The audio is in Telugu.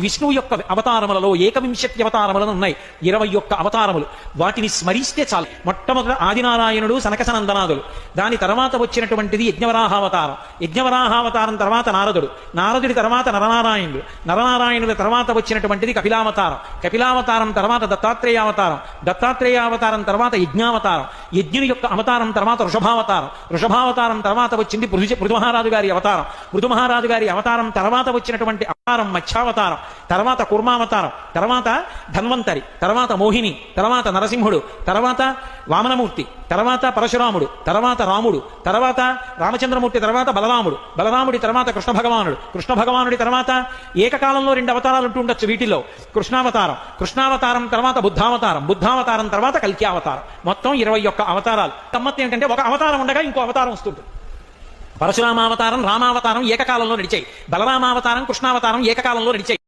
విష్ణువు యొక్క అవతారములలో ఏకవింశతి అవతారములను ఉన్నాయి. ఇరవై ఒక్క అవతారములు. వాటిని స్మరిస్తే చాలు. మొట్టమొదట ఆదినారాయణుడు సనకసనందనాథుడు. దాని తర్వాత వచ్చినటువంటిది యజ్ఞవరాహావతారం. యజ్ఞవరాహావతారం తర్వాత నారదుడు. నారదుడి తర్వాత నరనారాయణుడు. నరనారాయణుడి తర్వాత వచ్చినటువంటిది కపిలావతారం. కపిలావతారం తర్వాత దత్తాత్రేయావతారం. దత్తాత్రేయావతారం తర్వాత యజ్ఞావతారం. యజ్ఞుని యొక్క అవతారం తర్వాత వృషభావతారం. వృషభావతారం తర్వాత వచ్చింది పృథు పృథుమహారాజు గారి అవతారం. పృథుమహారాజు గారి అవతారం తర్వాత వచ్చినటువంటి అవతారం మత్స్యావతారం. తర్వాత కుర్మావతారం తర్వాత ధన్వంతరి తర్వాత మోహిని తర్వాత నరసింహుడు తర్వాత వామనమూర్తి తర్వాత పరశురాముడు తర్వాత రాముడు తర్వాత రామచంద్రమూర్తి తర్వాత బలరాముడు బలరాముడి తర్వాత కృష్ణ భగవానుడు కృష్ణ భగవానుడి తర్వాత ఏకకాలంలో రెండు అవతారాలు ఉంటూ ఉండొచ్చు వీటిలో కృష్ణావతారం కృష్ణావతారం తర్వాత బుద్ధావతారం బుద్ధావతారం తర్వాత కల్క్యావతారం. మొత్తం ఇరవై ఒక్క అవతారాలు. గమ్మత్తు ఏంటంటే ఒక అవతారం ఉండగా ఇంకో అవతారం వస్తుంది పరశురామావతారం రామావతారం ఏకకాలంలో నడిచాయి. బలరామావతారం కృష్ణావతారం ఏకకాలంలో నడిచాయి.